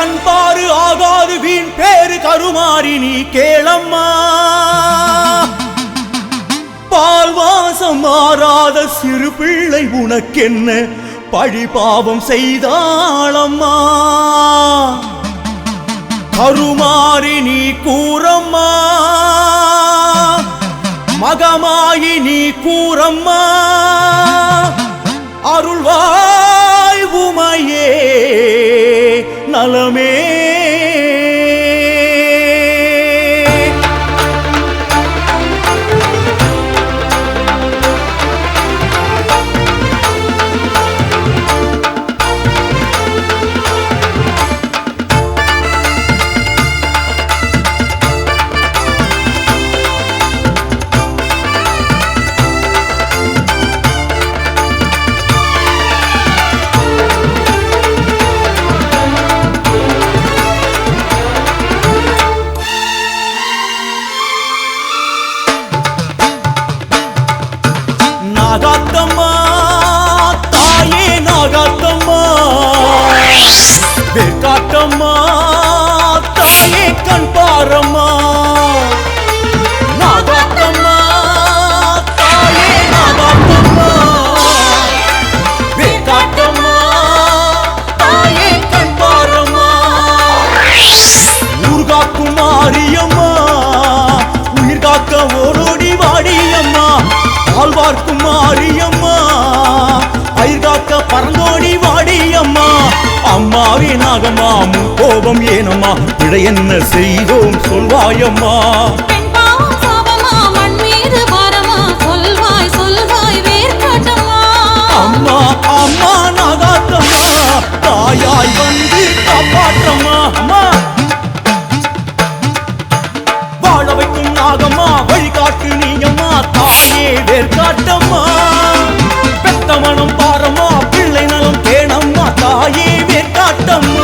கண்பாறு ஆகாது வீண் பேரு கருமாறி நீ கேளம்மா. பால் வாசம் மாறாத சிறு பிள்ளை உனக்கென்ன பழி பாவம் செய்தாளம்மா. கருமாறி நீ கூறம்மா. மகமாயி நீ கூறம்மா. அருள்வா நலமே காட்டம்மா தாயே கண் பாரம்மா அம்மாவே நாகம்மா முன் கோபம் ஏனம்மா? பிழை என்ன செய்தோம் சொல்வாயம்மா. அம்மா அம்மா நாகாத்தம்மா. தாயாய் வந்து காப்பாற்றம்மா. அம்மா. வாழ வைக்கும் நாகம்மா வழிகாட்டு நீயம்மா. தாயே வேர்காட்டம்மா பெத்த மனம் பாரம்மா வேர்காட்டம்மா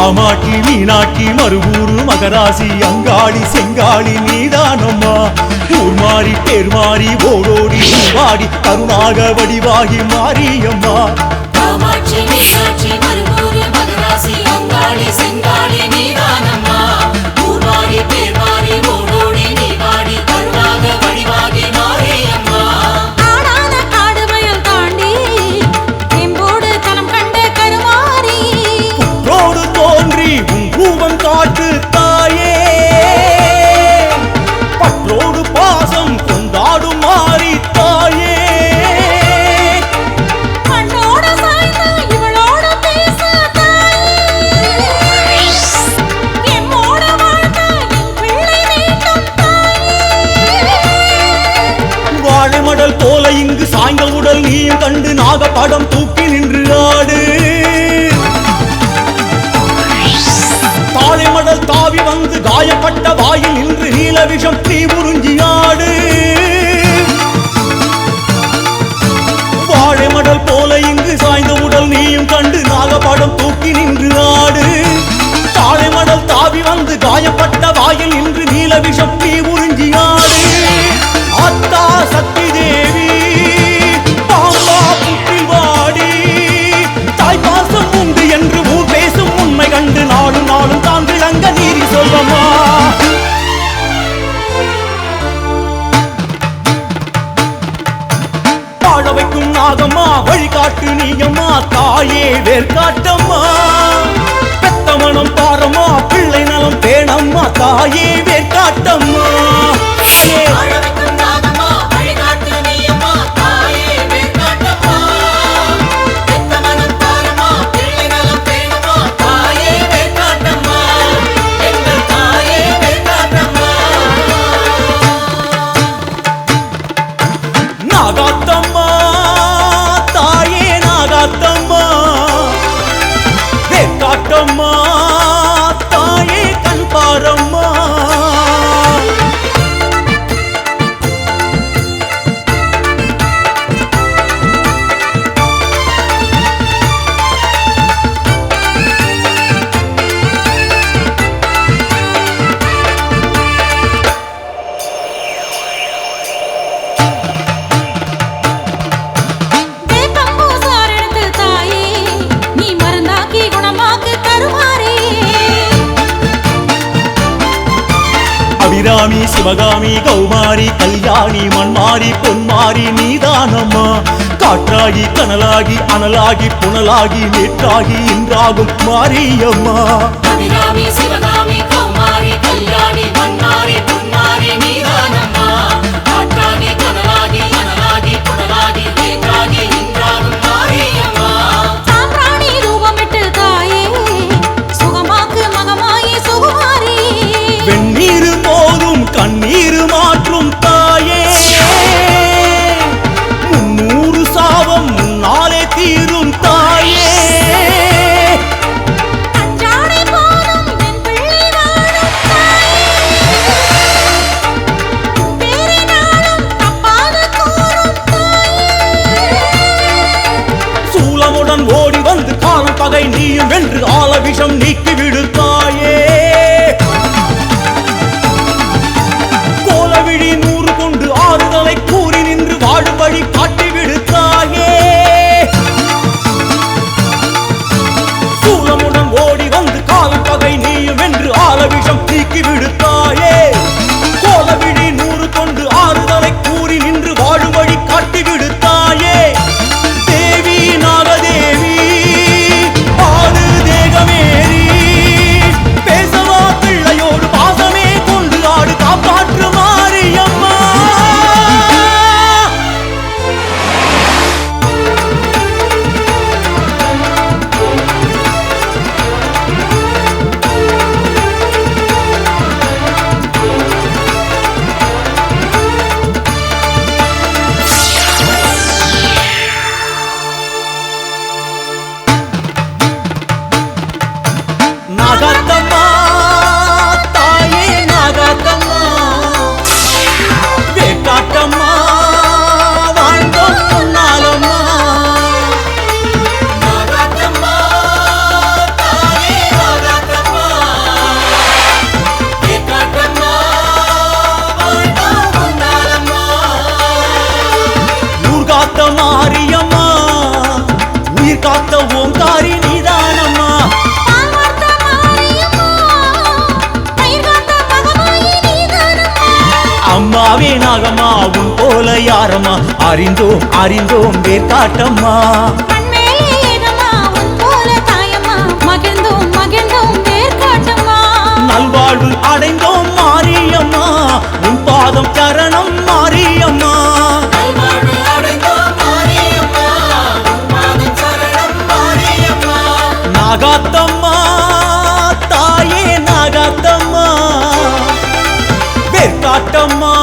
காமாட்சி மீனாட்சி மறுபூரு மகராசி அங்காளி செங்காளி நீதானம்மா. ஊர் மாறி பேர் மாறி ஓடோடி வாடி கருணாக வடிவாகி மாறியம்மா. காமாட்சி மீனாட்சி மருகூரு மகராசி அங்காளி செங்காளி நீதானம்மா. மடல் போல இங்கு சாய்ந்த உடல் நீயும் கண்டு நாகப்படம் தூக்கி நின்று ஆடு. தாழை மடல் தாவி வந்து காயப்பட்ட வாயில் நின்று நீல விஷம் தீ உறிஞ்சி ஆடு. தாயே சிவகாமி சிவகாமி கௌமாரி கல்யாணி மண்மாரி பொன்மாரி நீதானம்மா. காற்றாகி கனலாகி அனலாகி புனலாகி நேற்றாகி இன்றாகும் மாரியம்மா. சிவகாமி கௌமாரி கல்யாணி மண்மாரி பொன்மாரி நீதானம்மா. காற்றாகி கனலாகி அனலாகி புனலாகி நேற்றாகி தோஷம் நீக்கிவிடு காத்த ஓங்காரி நீதானம்மா அம்மாவே நாகம்மா உன் போல யாரம்மா? அறிந்தோம் அறிந்தோம் வேர்காட்டம்மா நல்வாழ்வு அடைந்தோம் மாரியம்மா. உன் பாதம் தரணம் 的梦。